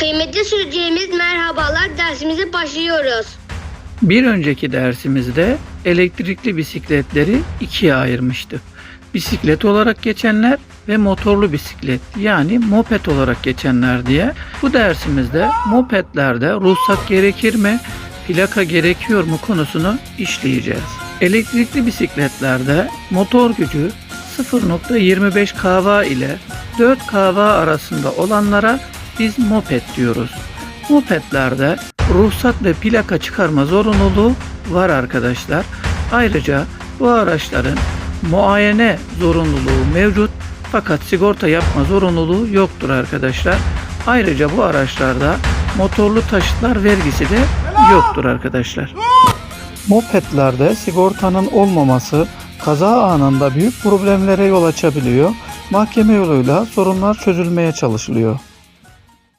Kıymetli sürücülerimiz merhabalar dersimize başlıyoruz. Bir önceki dersimizde elektrikli bisikletleri ikiye ayırmıştık. Bisiklet olarak geçenler ve motorlu bisiklet yani moped olarak geçenler diye. Bu dersimizde mopedlerde ruhsat gerekir mi, plaka gerekiyor mu konusunu işleyeceğiz. Elektrikli bisikletlerde motor gücü 0.25 kW ile 4 kW arasında olanlara biz moped diyoruz. Mopedlerde ruhsat ve plaka çıkarma zorunluluğu var arkadaşlar. Ayrıca bu araçların muayene zorunluluğu mevcut fakat sigorta yapma zorunluluğu yoktur arkadaşlar. Ayrıca bu araçlarda motorlu taşıtlar vergisi de yoktur arkadaşlar. Mopedlerde sigortanın olmaması kaza anında büyük problemlere yol açabiliyor. Mahkeme yoluyla sorunlar çözülmeye çalışılıyor.